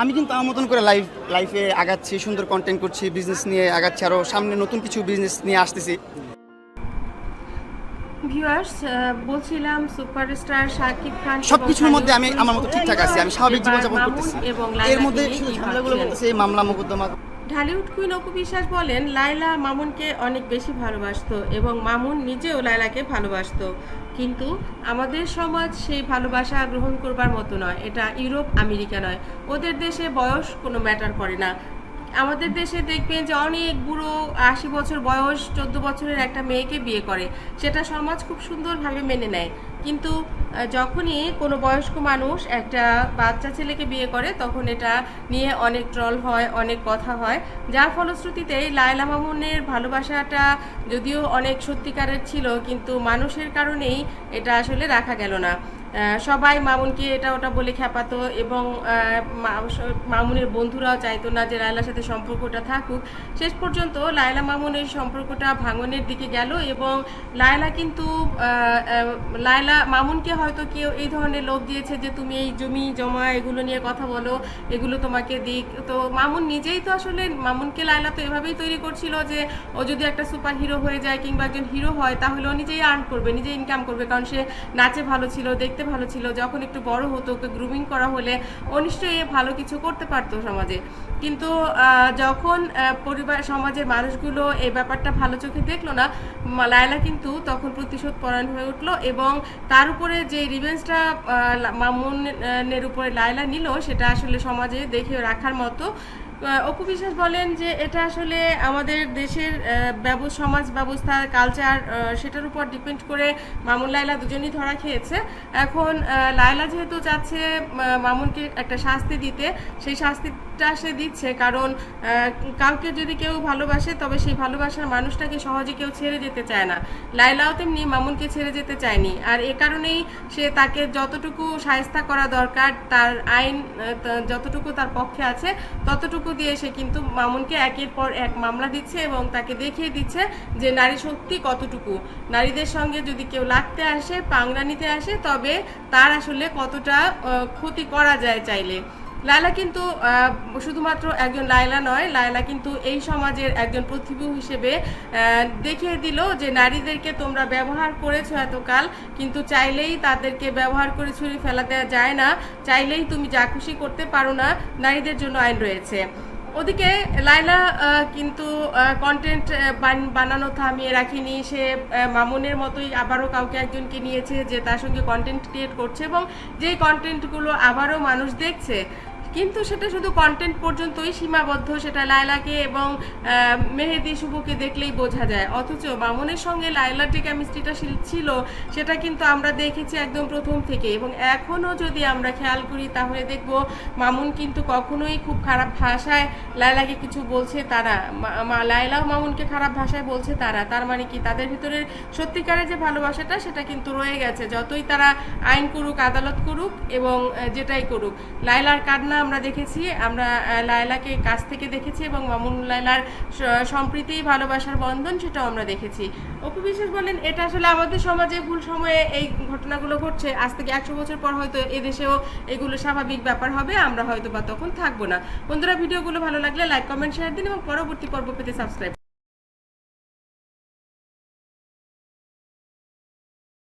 আমি কিন্তু আমার মতন করে লাইফ লাইফে আগাচ্ছি সুন্দর কন্টেন্ট করছি বিজনেস নিয়ে আগাচ্ছি আরও সামনে নতুন কিছু বিজনেস নিয়ে আসতেছি ভিউয়ার্স বলছিলাম সুপারস্টার শাকিব খান সবকিছুর মধ্যে আমি আমার মতো ঠিকঠাক আছি আমি স্বাভাবিক জীবনযাপন করতেছি এবং এর মধ্যে ঝামেলাগুলো? বলতেছে মামলা মোকদ্দমা ঢালিউড কুইন অপু বিশ্বাস বলেন, লায়লা মামুনকে অনেক বেশি ভালোবাসতো এবং মামুন নিজেও লায়লাকে ভালোবাসতো। কিন্তু আমাদের সমাজ সেই ভালোবাসা গ্রহণ করবার মতো নয়। এটা ইউরোপ, আমেরিকা নয়। ওদের দেশে বয়স কোনো ম্যাটার করে না। আমাদের দেশে দেখবেন যে অনেক বুড়ো আশি বছর বয়স, চোদ্দ বছরের একটা মেয়েকে বিয়ে করে। সেটা সমাজ খুব সুন্দরভাবে মেনে নেয়। কিন্তু যখনই কোনো বয়স্ক মানুষ একটা বাচ্চা ছেলেকে বিয়ে করে তখন এটা নিয়ে অনেক ট্রল হয় অনেক কথা হয়। যার ফলশ্রুতিতে লায়লা মামুনের ভালোবাসাটা যদিও অনেক সত্যিকারের ছিল কিন্তু মানুষের কারণেই এটা আসলে রাখা গেল না। সবাই মামুনকে এটা ওটা বলে খেপাতো এবং মামুনের বন্ধুরাও চাইতো না যে লায়লার সাথে সম্পর্কটা থাকুক। শেষ পর্যন্ত লায়লা মামুনের সম্পর্কটা ভাঙনের দিকে গেল এবং লায়লা কিন্তু আহ, লায়লা মামুনকে হয়তো কেউ এই ধরনের লোভ দিয়েছে যে তুমি এই জমি, জমা, এগুলো নিয়ে কথা বলো, এগুলো তোমাকে দিক। তো মামুন নিজেই তো আসলে, মামুনকে লায়লা তো এভাবেই তৈরি করছিল যে ও যদি একটা সুপার হিরো হয়ে যায় কিংবা একজন হিরো হয়, তাহলে ও নিজেই আর্ন করবে, নিজেই ইনকাম করবে, কারণ সে নাচে ভালো ছিল, দেখতে ভালো ছিল, যখন একটু বড় হতো, ওকে গ্রুমিং করা হলে ও নিশ্চয়ই ভালো কিছু করতে পারতো সমাজে। কিন্তু যখন পরিবার, সমাজের মানুষগুলো এই ব্যাপারটা ভালো চোখে দেখল না লায়লা কিন্তু তখন প্রতিশোধ পরায়ণ হয়ে উঠল এবং তার উপরে যে রিভেন্সটা মামুনের উপরে লায়লা নিল সেটা আসলে সমাজে দেখে রাখার মতো। অপু বিশ্বাস বলেন যে এটা আসলে আমাদের দেশের ব্যব- সমাজ ব্যবস্থা কালচার সেটার উপর ডিপেন্ড করে মামুন লায়লা দুজনই ধরা খেয়েছে। এখন লায়লা যেহেতু আহ, মামুনকে একটা শাস্তি দিতে সেই শাস্তিটা সে দিচ্ছে, কারণ কাউকে যদি কেউ ভালোবাসে, তবে সেই ভালোবাসার মানুষটাকে সহজে কেউ ছেড়ে যেতে চায় না। লায়লাও তেমনি মামুনকে ছেড়ে যেতে চায়নি। আর এ কারণেই সে তাকে যতটুকু সায়স্তা করা দরকার, তার আইন যতটুকু তার পক্ষে আছে, ততটুকু দিয়ে সে কিন্তু মামুনকে একের পর এক মামলা দিচ্ছে এবং তাকে দেখিয়ে দিচ্ছে যে নারী শক্তি কতটুকু। নারীদের সঙ্গে যদি কেউ লাগতে আসে পাংরা নিতে আসে, তবে তার আসলে কতটা ক্ষতি করা যায় চাইলে। লায়লা কিন্তু শুধুমাত্র একজন লায়লা নয়, লায়লা কিন্তু এই সমাজের একজন প্রতিভু হিসেবে দেখিয়ে দিল যে নারীদেরকে তোমরা ব্যবহার করেছ এতকাল, কিন্তু চাইলেই তাদেরকে ব্যবহার করে ছুরি ফেলা দেওয়া যায় না, চাইলেই তুমি যা খুশি করতে পারো না, নারীদের জন্য আইন রয়েছে। ওদিকে লাইলা কিন্তু কন্টেন্ট বানানো, থামিয়ে রাখিনি, সে মামুনের মতোই আবারও কাউকে একজনকে নিয়েছে যে তার সঙ্গে কন্টেন্ট ক্রিয়েট করছে এবং যেই কন্টেন্টগুলো আবারও মানুষ দেখছে কিন্তু সেটা শুধু কন্টেন্ট পর্যন্তই সীমাবদ্ধ, সেটা লায়লাকে এবং মেহেদি শুভকে দেখলেই বোঝা যায়। অথচ মামুনের সঙ্গে লায়লার যে কেমিস্ট্রিটা ছিল, সেটা কিন্তু আমরা দেখেছি একদম প্রথম থেকে। এবং এখনও যদি আমরা খেয়াল করি, তাহলে দেখব মামুন কিন্তু কখনোই খুব খারাপ ভাষায় লায়লাকে কিছু বলছে তারা। লায়লাও মামুনকে খারাপ ভাষায় বলছে তারা। তার মানে কি? তাদের ভিতরে সত্যিকারের যে ভালোবাসাটা, সেটা কিন্তু রয়ে গেছে। যতই তারা আইন করুক, আদালত করুক এবং যেটাই করুক, লায়লার কান্না আমরা দেখেছি, আমরা লায়লাকে কাছ থেকে দেখেছি এবং মামুন লায়লার সম্প্রীতি, ভালোবাসার বন্ধন সেটাও আমরা দেখেছি। অপু বিশ্বাস বলেন এটা আসলে আমাদের সমাজে ভুল সময়ে এই ঘটনাগুলো ঘটছে। আজ থেকে একশো বছর পর হয়তো এদেশেও এগুলো স্বাভাবিক ব্যাপার হবে, আমরা হয়তো বা তখন থাকব না। বন্ধুরা, ভিডিওগুলো ভালো লাগলে লাইক, কমেন্ট, শেয়ার দিন এবং পরবর্তী পর্ব পেতে সাবস্ক্রাইব